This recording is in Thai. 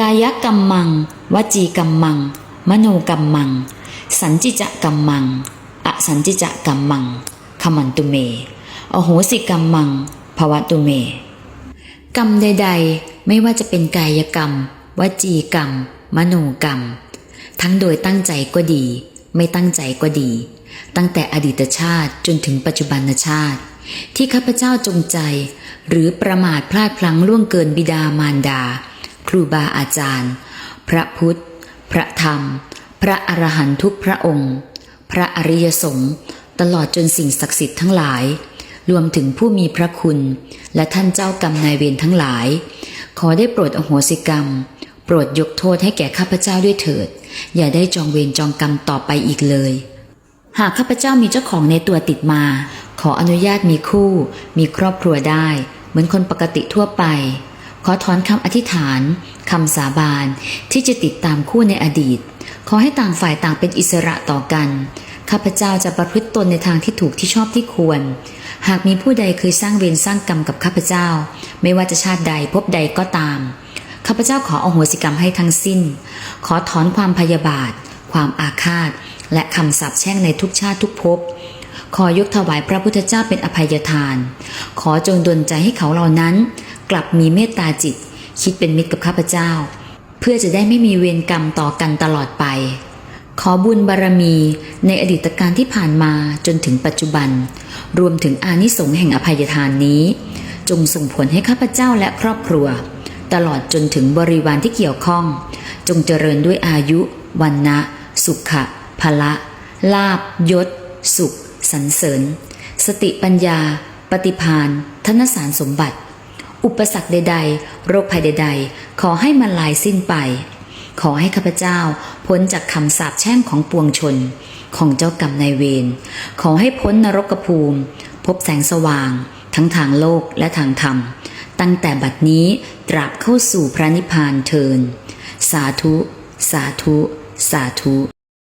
กายกรรมมัง วจีกรรมมัง มโนกรรมมัง สันจิจะกรรมมัง อสันจิจะกรรมมังขมันตุเม อโหสิกรรมมังภวตุเม กรรมใด ๆ ไม่ว่าจะเป็นกายกรรม วจีกรรม มโนกรรม ทั้งโดยตั้งใจก็ดี ไม่ตั้งใจก็ดี ตั้งแต่อดีตชาติจนถึงปัจจุบันชาติ ที่ข้าพเจ้าจงใจ หรือประมาทพลาดพลั้งล่วงเกินบิดามารดา ครูบาอาจารย์ พระพุทธ พระธรรม พระอรหันตุกพระองค์ พระอริยสงฆ์ตลอดจนสิ่งศักดิ์สิทธิ์ทั้งหลาย รวมถึงผู้มีพระคุณ และท่านเจ้ากรรมนายเวรทั้งหลาย ขอได้โปรดอโหสิกรรม โปรดยกโทษให้แก่ข้าพเจ้าด้วยเถิด อย่าได้จองเวรจองกรรมต่อไปอีกเลย หากข้าพเจ้ามีเจ้าของในตัวติดมา ขออนุญาตมีคู่ มีครอบครัวได้ เหมือนคนปกติทั่วไป ขอถอนคำอธิษฐานคำสาบานที่จะติดตามคู่ในอดีต ขอให้ต่างฝ่ายต่างเป็นอิสระต่อกัน ข้าพเจ้าจะประพฤติตนในทางที่ถูกที่ชอบที่ควร หากมีผู้ใดเคยสร้างเวรสร้างกรรมกับข้าพเจ้า ไม่ว่าจะชาติใดพบใดก็ตาม ข้าพเจ้าขออโหสิกรรมให้ทั้งสิ้น ขอถอนความพยาบาท ความอาฆาต และคำสาปแช่งในทุกชาติทุกภพขอยกถวายพระพุทธเจ้าเป็นอภัยทาน ขอจงดลใจให้เขาเหล่านั้น กลับมีเมตตาจิต คิดเป็นมิตรกับข้าพเจ้า เพื่อจะได้ไม่มีเวรกรรมต่อกันตลอดไป ขอบุญบารมีในอดีตการที่ผ่านมาจนถึงปัจจุบัน รวมถึงอานิสงส์แห่งอภัยทานนี้ จงส่งผลให้ข้าพเจ้าและครอบครัว ตลอดจนถึงบริวารที่เกี่ยวข้อง จงเจริญด้วยอายุวันนะสุขะพละลาบยศ สุขสรรเสริญ สติปัญญา ปฏิพานธนสารสมบัติ อุปสรรคใด ๆ โรคภัยใด ๆ ขอให้มันลายสิ้นไป ขอให้ข้าพเจ้าพ้นจากคำสาปแช่งของปวงชน ของเจ้ากรรมนายเวร ขอให้พ้นนรกภูมิ พบแสงสว่าง ทั้งทางโลกและทางธรรม ตั้งแต่บัดนี้ตราบเข้าสู่พระนิพพานเทิน สาธุ สาธุ สาธุ